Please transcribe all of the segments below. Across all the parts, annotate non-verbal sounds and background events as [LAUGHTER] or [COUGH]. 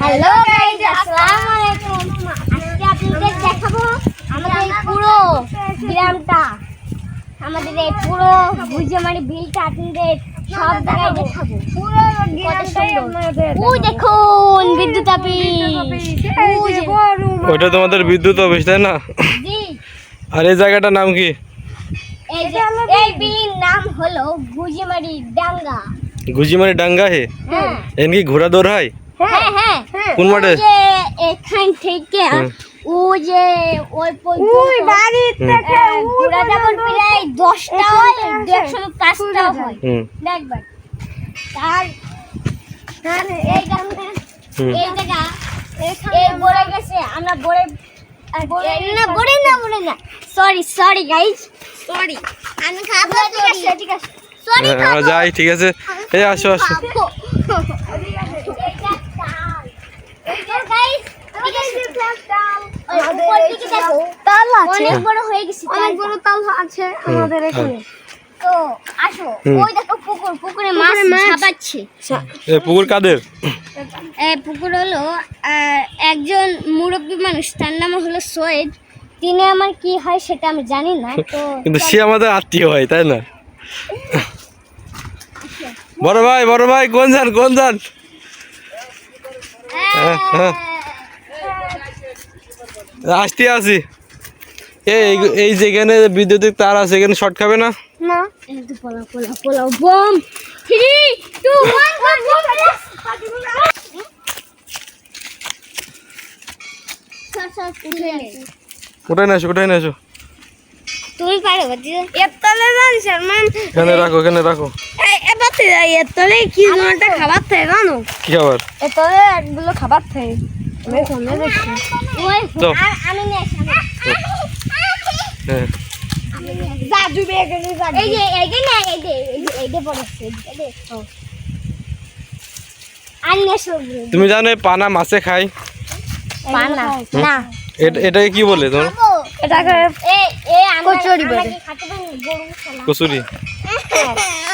Hello guys আসসালামু আলাইকুম আজকে আপনাদের দেখাবো আমাদের এই পুরো গ্রামটা। আমাদের এই পুরো বিলটা আপনাদের সব জায়গায় দেখাবো। পুরো কত সুন্দর। ওই দেখুন বিদ্যুৎ অফিস। ওইটা তোমাদের বিদ্যুৎ অফিস তাই না? জি। আর এই জায়গাটার নাম কি? এই যে এই বিলির নাম হলো গুজিমারি ডাঙ্গা। গুজিমারি ডাঙ্গা হে? হ্যাঁ। এন কি ঘোড়া দৌড় হয়? হ্যাঁ হ্যাঁ কোন মাঠে? এখান থেকে। ও যে ওই ওই বাড়ি থেকে ঘোড়া যেমন প্রায় দশটা হয় একশো পাঁচটা হয়। দেখবেন তার তার এই জায়গা এই জায়গা এই বড়ে গেছে আমরা না না না। সরি সরি গাইস সরি আমি খাব ঠিক আছে? ঠিক আছে। সরি হ্যাঁ, যাই ঠিক আছে। এই আসো আসো। [LAUGHS] অনেক বড় হয়ে গেছে অনেক বড় তাল আছে আমাদের এখানে। তো আসো। ওই দেখো পুকুর পুকুরে মাছ ছাপাচ্ছে। এ পুকুর কাদের? এই পুকুর হলো একজন মুরব্বী মানুষ তার নাম হলো সৈয়দ। তিনি আমার কি হয় সেটা আমি জানি না তো কিন্তু সে আমাদের আত্মীয় হয় তাই না? বড় ভাই বড় ভাই কোন যান কোন যান? হ্যাঁ, হ্যাঁ। আসতে আসি এই এই যেখানে বিদ্যুতিক তার আছে এখানে শর্ট খাবে না? বম। ওটাই না আসো ওটাই না আসো। তুমি পারো এতলে জানি এখানে রাখো এখানে রাখো। এবারে এতলে কি খাবার থাকে জানো? কি এতলে একগুলো খাবার থাকে। আমি ফোনে দেখছি হ্যাঁ। তুমি জানো পানা মাছে খায়? পানা? না। এটাকে কি বলে তোমার এটাকে এ এ কচুরি বলে। খাতে পারি? গরু ছানা কচুরি।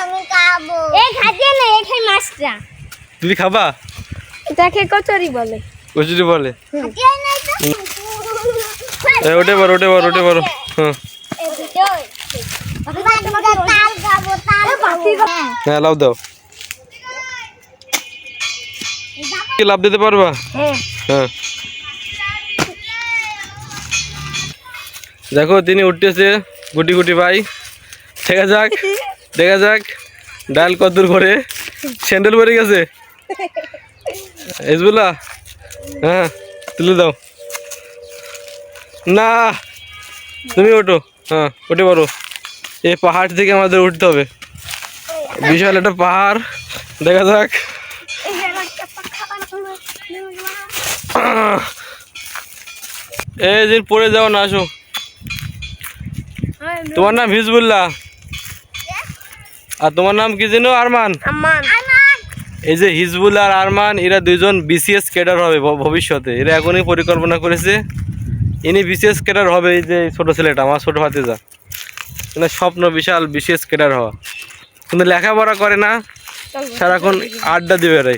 আমি খাব। এই খাতে না এই খাই মাছটা। তুমি খাবা? এটাকে কচুরি বলে। কচুরি বলে। ওটে পারো ওটে পারো ওটে পারো হ্যাঁ। হ্যাঁ লাভ দাও। কি লাভ দিতে পারবা? হ্যাঁ। দেখো তিনি উঠতেছে গুটি গুটি ভাই। দেখা যাক দেখা যাক। ডাল কদ্দুর করে স্যান্ডেল পরে গেছে। [LAUGHS] এসবুলা হ্যাঁ তুলে দাও। না তুমি ওঠো। হ্যাঁ উঠে পারো এই পাহাড় থেকে আমাদের উঠতে হবে। বিশাল একটা পাহাড়। দেখা যাক। এই দিন পড়ে যাও না আসো। তোমার নাম হিজবুল্লাহ? আর তোমার নাম কি যেন আরমান? এই যে হিজবুল আর আরমান এরা দুইজন বিসিএস ক্যাডার হবে ভবিষ্যতে। এরা এখনই পরিকল্পনা করেছে ইনি বিশেষ ক্যাডার হবে এই যে ছোটো ছেলেটা আমার ছোট ভাতিজা। মানে স্বপ্ন বিশাল বিশেষ ক্যাডার হওয়া। কিন্তু লেখাপড়া করে না সারাক্ষণ আড্ডা দিবে রে।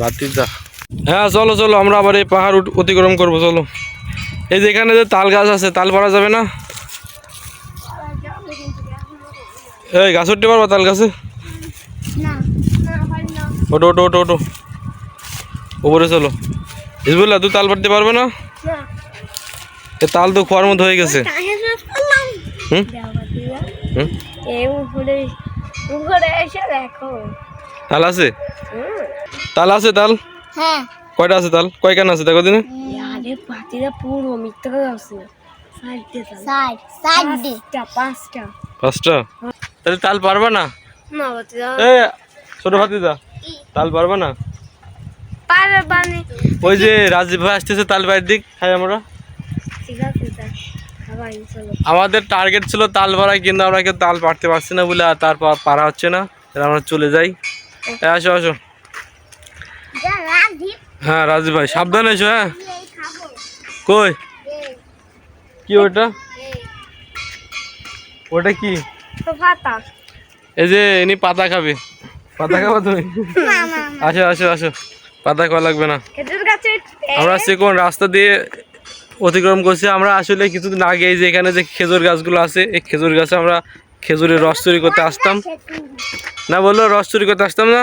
ভাতিজা? হ্যাঁ চলো চলো আমরা আবার এই পাহাড় অতিক্রম করব চলো। এই যে এখানে যে তাল গাছ আছে তাল পারা যাবে না? এই গাছ উঠতে পারবা তাল গাছে? ওটো ওটো ওটো ওটো উপরে চলো। হিজবুল্লাহ তুই তাল পারতে পারবে না? তাল তো খোয়ার মতো হয়ে গেছে। তাল আছে? তাল আছে তাল? হ্যাঁ। কয়টা আছে তাল? কয় কান আছে? দেখো দিনে। পাঁচটা। পাঁচটা? তাহলে তাল পারবা না? না পাতিরা। এ ছোট ভাতিজা তাল পারবা না? ওই যে রাজীব ভাই আসতেছে তাল বাড়ির দিক। খাই আমরা। আমাদের টার্গেট ছিল তাল পাড়া কিন্তু আমরা কেউ তাল পারতে পারছি না বলে তার পারা হচ্ছে না। আমরা চলে যাই। আসো আসো। হ্যাঁ রাজীব ভাই সাবধানে এসো হ্যাঁ। কই? কি ওটা? ওটা কি? এই যে ইনি পাতা খাবে। পাতা খাব তুমি? আসো আসো আসো। পাতা খাওয়া লাগবে না। আমরা সে কোন রাস্তা দিয়ে অতিক্রম করছি। আমরা আসলে কিছুদিন আগে এই যে এখানে যে খেজুর গাছগুলো আছে এই খেজুর গাছে আমরা খেজুরের রস চুরি করতে আসতাম। না বলল রস চুরি করতে আসতাম না?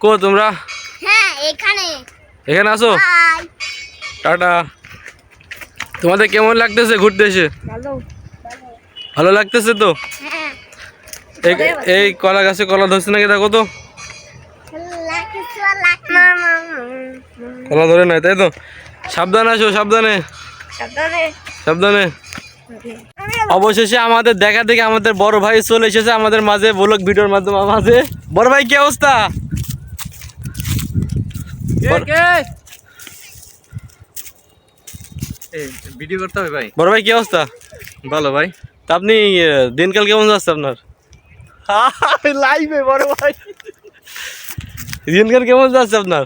কো তোমরা? হ্যাঁ এখানে। আসো। টাটা। তোমাদের কেমন লাগতেছে ঘুরতে এসে? ভালো লাগতেছে তো? হ্যাঁ। এই- এই কলা গাছে কলা ধরছে নাকি দেখো তো? কলা ধরে নাই তাই তো? সাবধানে আসো সাবধানে। সাবধানে। অবশেষে আমাদের দেখা দেখে আমাদের বড় ভাই চলে এসেছে আমাদের মাঝে ব্লগ ভিডিওর মাধ্যমে মাঝে বড় ভাই কি অবস্থা? ভিডিও করতে হবে ভাই। বড় ভাই কি অবস্থা? ভালো ভাই। তা আপনি দিনকাল কেমন যাচ্ছে আপনার? [LAUGHS] লাইভে বড় ভাই। দিনকাল কেমন যাচ্ছে আপনার?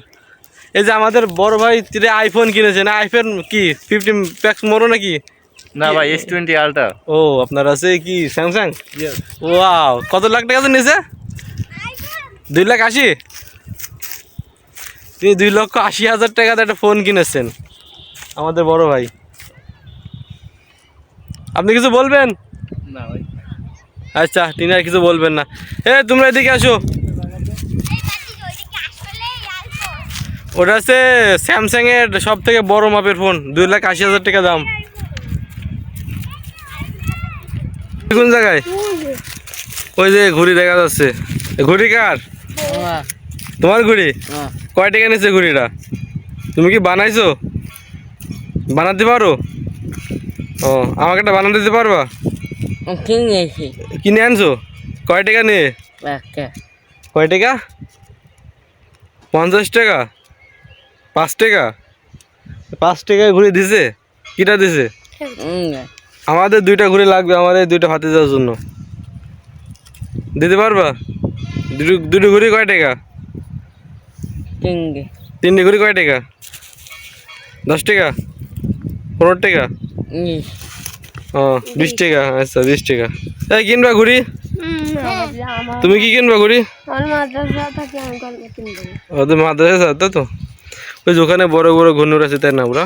এই যে আমাদের বড় ভাই তিনি আইফোন কিনেছেন আইফোন কি ফিফটিন প্যাক্স মোরো নাকি? না ভাই এস টোয়েন্টি আলট্রা ও আপনার আছে কি স্যামসাং ওয়াও কত লাখ টাকা তো নিয়েছে দুই লাখ আশি? তিনি দুই লক্ষ আশি হাজার টাকাতে একটা ফোন কিনেছেন আমাদের বড় ভাই। আপনি কিছু বলবেন? না ভাই। আচ্ছা তিনি আর কিছু বলবেন না। এ তোমরা এদিকে আসো। ওটা হচ্ছে স্যামসাং এর সব থেকে বড় মাপের ফোন দুই লাখ আশি হাজার টাকা দাম। কোন জায়গায়? ওই যে ঘুড়ি দেখা যাচ্ছে। ঘুড়ি কার? তোমার ঘুড়ি? কয় টাকা নিচ্ছে ঘুড়িটা? তুমি কি বানাইছো? বানাতে পারো? ও আমাকে একটা বানাতে দিতে পারবা? কিনে আনছো? কয় টাকা নিয়ে? কয় টাকা? পঞ্চাশ টাকা? পাঁচ টাকা? পাঁচ টাকায় ঘুরে দিছে? কিটা দিছে? আমাদের দুইটা ঘুরে লাগবে আমাদের দুইটা হাতে যাওয়ার জন্য। দিতে পারবা? দুটো দুটো ঘুরি কয় টাকা? তিনটে। ঘুরি কয় টাকা? দশ টাকা? পনেরো টাকা? ও বিশ টাকা আচ্ছা বিশ টাকা। এই কিনবা ঘুরি তুমি কি কিনবা ঘুরি আমার মাদ্রাসা থাকে আমি গল্প কিনবো। ওদের মাদ্রাসা তো? ওই ওখানে বড় বড় ঘূর্ণুর আছে তাই না দিছে